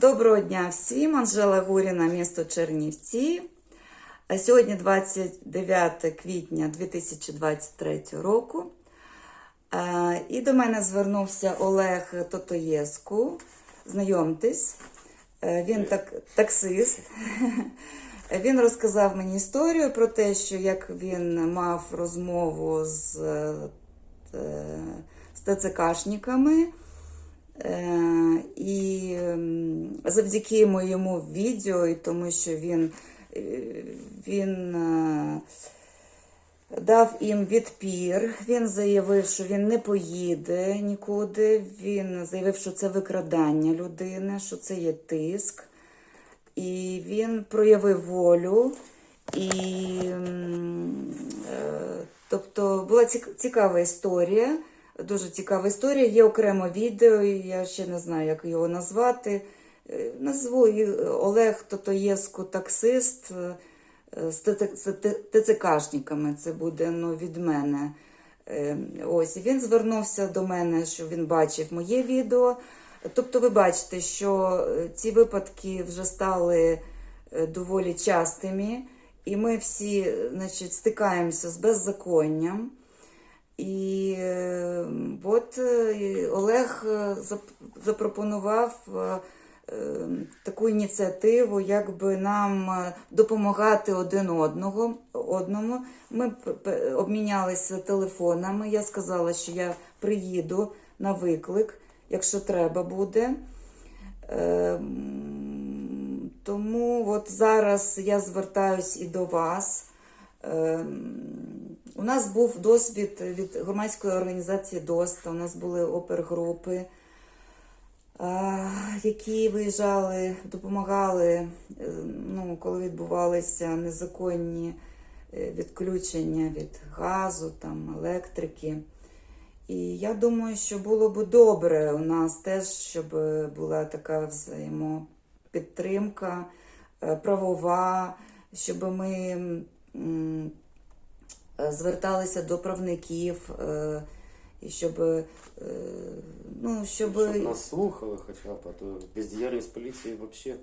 Доброго дня всім, Анжела Гуріна, місто Чернівці. Сьогодні 29 квітня 2023 року. Е, І до мене звернувся Олег Тотоєску. Знайомтесь, Е, він так, таксист. Він розказав мені історію про те, що як він мав розмову з, е, з ТЦКшниками. Е, І завдяки моєму відео, і тому що він, е, він е, дав їм відпір, він заявив, що він не поїде нікуди. Він заявив, що це викрадання людини, що це є тиск. І він проявив волю. І, е, тобто була цікава історія. Дуже цікава історія. Є окремо відео, я ще не знаю, як його назвати. Е, Назву Олег Тотоєску таксист е, з ТЦКшниками. Це буде ну, від мене. Е, Ось він звернувся до мене, що він бачив моє відео. Тобто, ви бачите, що ці випадки вже стали доволі частими, і ми всі значить, стикаємося з беззаконням. І е, от е, Олег е, запропонував е, е, таку ініціативу, якби нам допомагати один одного, одному. Ми обмінялися телефонами. Я сказала, що я приїду на виклик, якщо треба буде. Е, Тому от зараз я звертаюсь і до вас. У нас був досвід від громадської організації ДОСТа. У нас були опергрупи, які виїжджали, допомагали, е, ну, коли відбувалися незаконні е, відключення від газу, там, електрики. І я думаю, що було б добре у нас теж, щоб була така взаємопідтримка е, правова, щоб ми е, зверталися до правників, е, щоб, е, ну, щоб, Щоб нас слухали хоча б, а то бездіяльність поліції взагалі.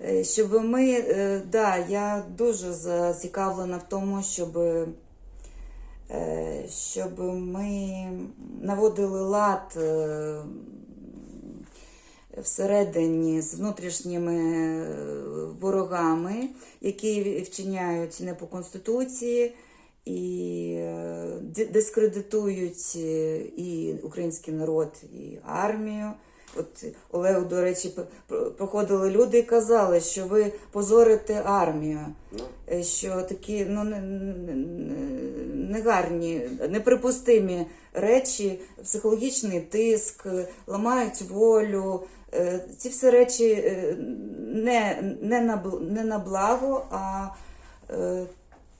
Е, Щоб ми, е, да, я дуже зацікавлена в тому, щоб, е, щоб ми наводили лад е, всередині з внутрішніми е, ворогами, які вчиняють не по конституції і дискредитують е, і український народ, і армію. От Олегу, до речі, проходили люди і казали, що ви позорите армію, Ну, е, що такі ну, не- не- не- негарні, неприпустимі речі, психологічний тиск, ламають волю. Е, Ці всі речі не, не, на, не на благо, а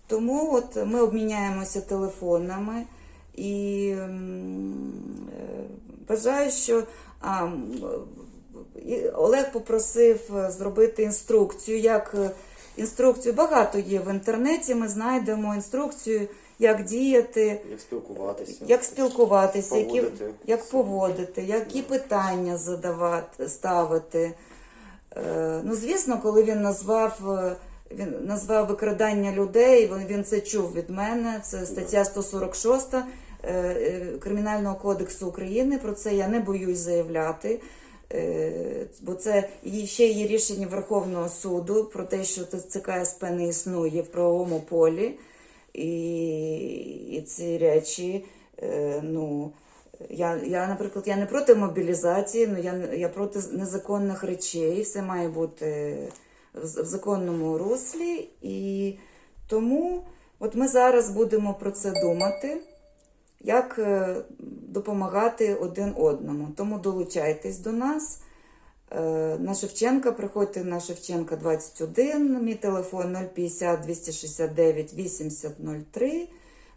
тому от ми обміняємося телефонами і е, вважаю, що а, Олег попросив е, зробити інструкцію. Як е, інструкцію багато є в інтернеті. Ми знайдемо інструкцію, як діяти, як спілкуватися. як спілкуватися, які, Поводити як поводити, які питання задавати, ставити. Ну, звісно, коли він назвав, він назвав викрадання людей, він, він це чув від мене. Це стаття 146 е, е, Кримінального кодексу України. Про це я не боюсь заявляти. Е, Бо це ще є рішення Верховного суду про те, що ТЦК СП не існує в правовому полі. І, і ці речі, ну, я, я, наприклад, я не проти мобілізації, але я, я проти незаконних речей. Все має бути в, законному руслі. І тому от ми зараз будемо про це думати, як е, допомагати один одному. Тому долучайтесь до нас. Е, На Шевченка, приходьте на Шевченка 21, мій телефон 050 269 8003.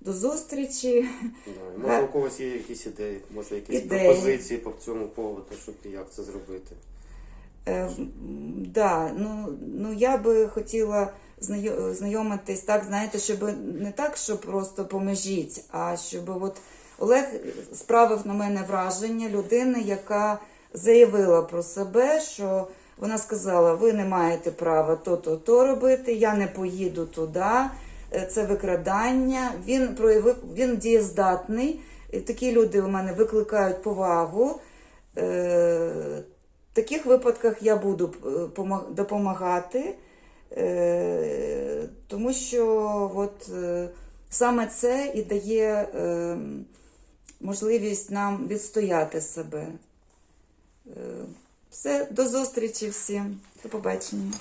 До зустрічі. Да. Може у когось є якісь ідеї, може якісь Ідеї. пропозиції по цьому поводу, щоб як це зробити. Е, да, ну, ну я би хотіла знайомитись так, знаєте, щоб не так, що просто поможіть, а щоб от Олег справив на мене враження людини, яка заявила про себе, що вона сказала: ви не маєте права то-то то робити, я не поїду туди, е, це викрадання. Він проявив, він дієздатний. Такі люди у мене викликають повагу. Таких випадках я буду е, допомагати, е, тому що от, е, саме це і дає можливість нам відстояти себе. Все, до зустрічі всім. До побачення.